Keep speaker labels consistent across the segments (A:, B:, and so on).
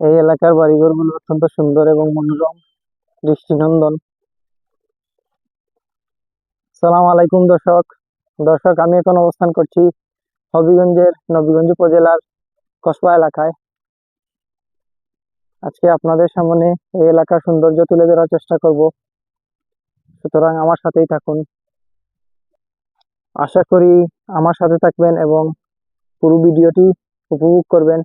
A: এই এলাকার বাড়িঘরগুলো অত্যন্ত সুন্দর এবং মনোরম দৃষ্টিনন্দন। সালাম আলাইকুম, দর্শক। দর্শক, আমি এখন অবস্থান করছি হবিগঞ্জের নবীগঞ্জ উপজেলার কসবা এলাকায়। আজকে আপনাদের সামনে এই এলাকার সৌন্দর্য তুলে ধরার চেষ্টা করব। সুতরাং আমার সাথেই থাকুন। আশা করি আমার সাথে থাকবেন এবং পুরো ভিডিওটি উপভোগ করবেন।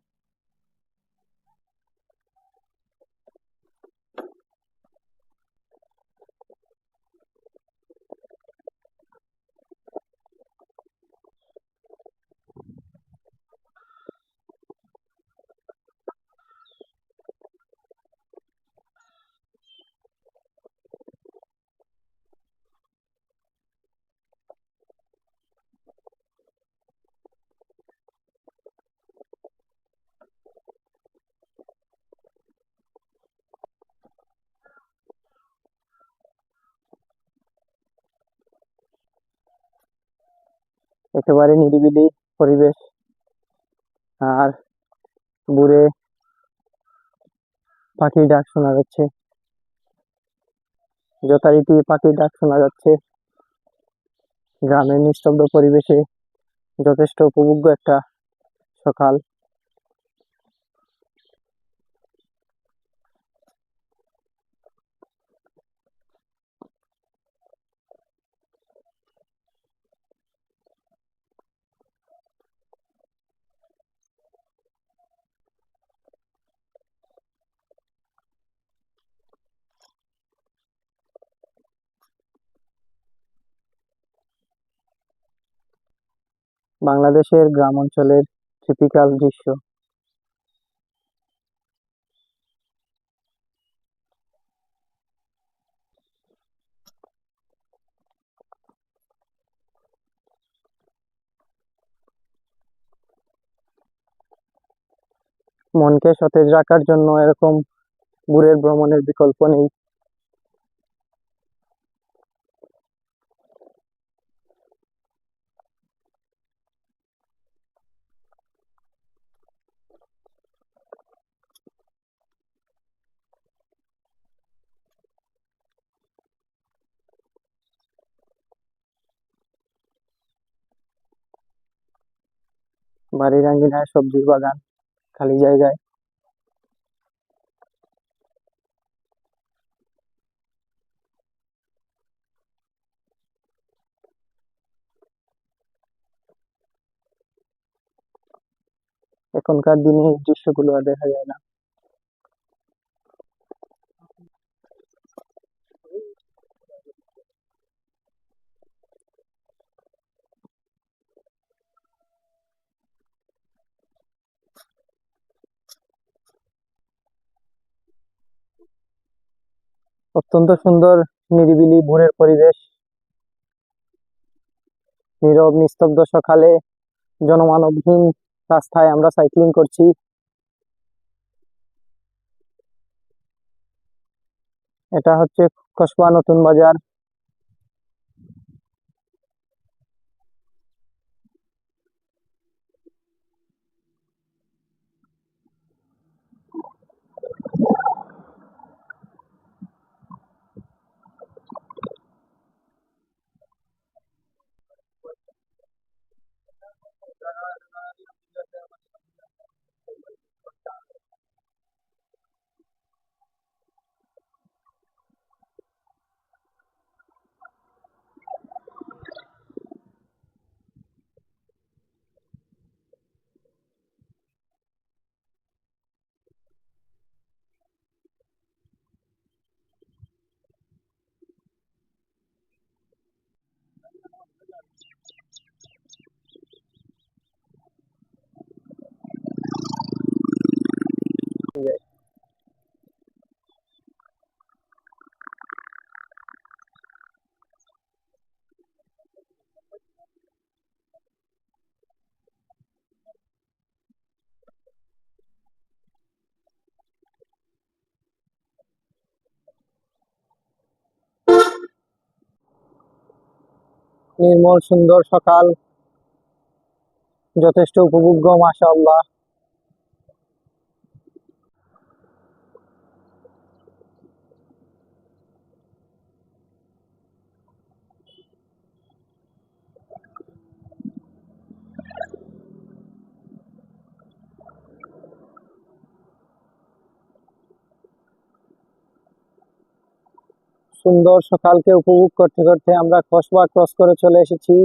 A: একেবারে নিরিবিলি পরিবেশ। আর দূরে পাখির ডাক শোনা যাচ্ছে। যথারীতি পাখির ডাক শোনা যাচ্ছে। গ্রামের নিস্তব্ধ পরিবেশে যথেষ্ট উপভোগ্য একটা সকাল। বাংলাদেশের গ্রাম অঞ্চলের টিপিক্যাল দৃশ্য। মনকে সতেজ রাখার জন্য এরকম দূরের ভ্রমণের বিকল্প নেই। বাড়ির আঙ্গিনায় সবজির বাগান খালি জায়গায়। এখনকার দিনে এই দৃশ্যগুলো আর দেখা যায় না। অত্যন্ত সুন্দর, নিরিবিলি ভোরের পরিবেশ। নীরব, নিস্তব্ধ সকালে জনমানবহীন রাস্তায় আমরা সাইক্লিং করছি। এটা হচ্ছে কসবা নতুন বাজার। নির্মল সুন্দর সকাল। যথেষ্ট উপভোগ্য মাশাআল্লাহ। সুন্দর সকালকে উপভোগ করতে করতে আমরা কসবা ক্রস করে চলে এসেছি।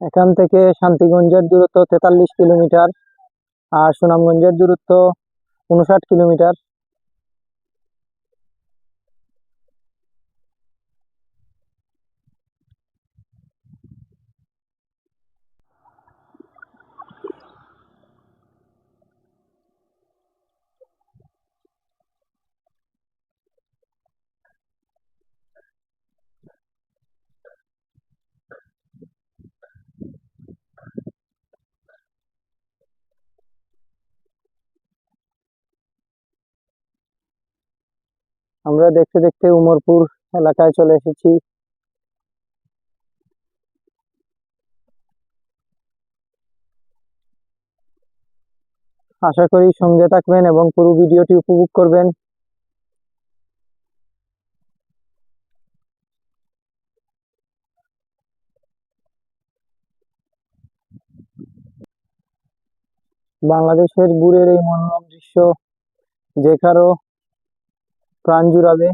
A: এখান থেকে শান্তিগঞ্জের দূরত্ব তেতাল্লিশ কিলোমিটার আর সুনামগঞ্জের দূরত্ব উনষাট কিলোমিটার। আমরা দেখতে দেখতে উমরপুর এলাকায় চলে এসেছি। আশা করি সঙ্গে থাকবেন এবং পুরো ভিডিওটি উপভোগ করবেন। বাংলাদেশের গুড়ের এই মনোরম দৃশ্য, যে কারও প্রাণ জুড়াবে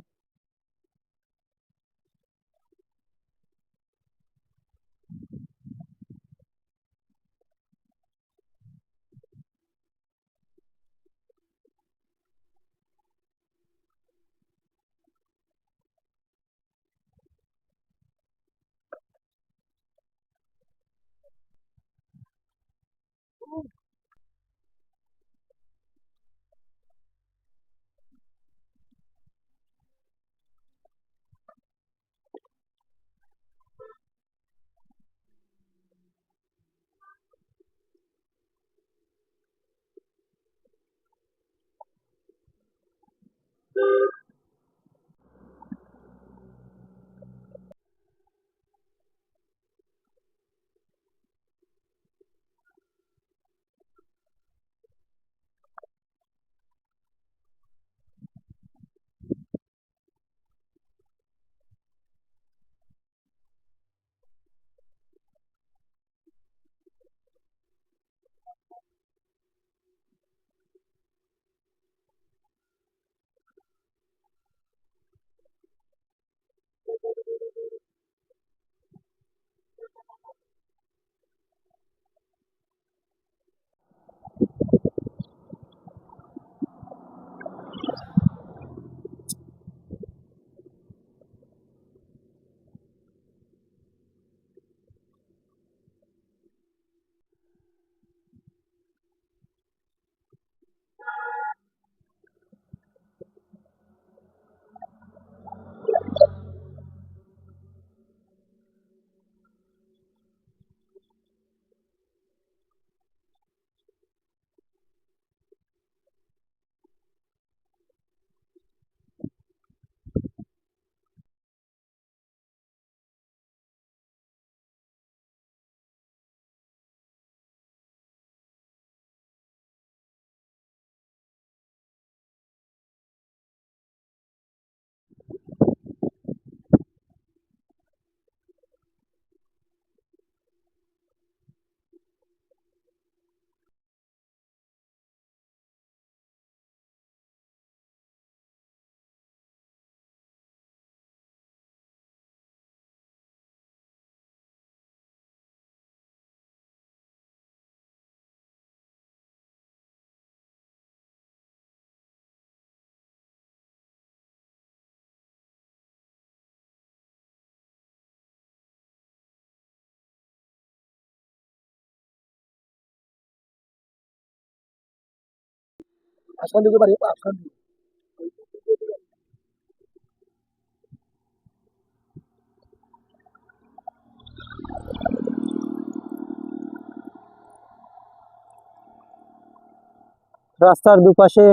A: রাস্তার দুপাশে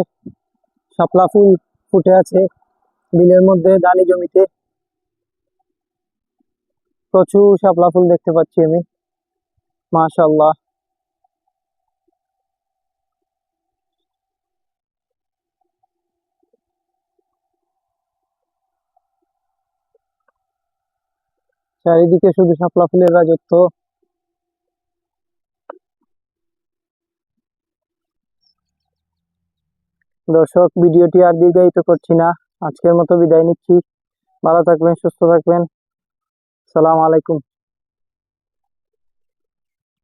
A: শাপলা ফুল ফুটে আছে। বিলের মধ্যে ধানি জমিতে প্রচুর শাপলা ফুল দেখতে পাচ্ছি আমি। মাশাল্লাহ চারিদিকে শুধু শাপলা ফুলের রাজত্ব। দর্শক, ভিডিওটি আর দীর্ঘায়িত করছি না। আজকের মতো বিদায় নিচ্ছি। ভালো থাকবেন, সুস্থ থাকবেন। সালাম আলাইকুম।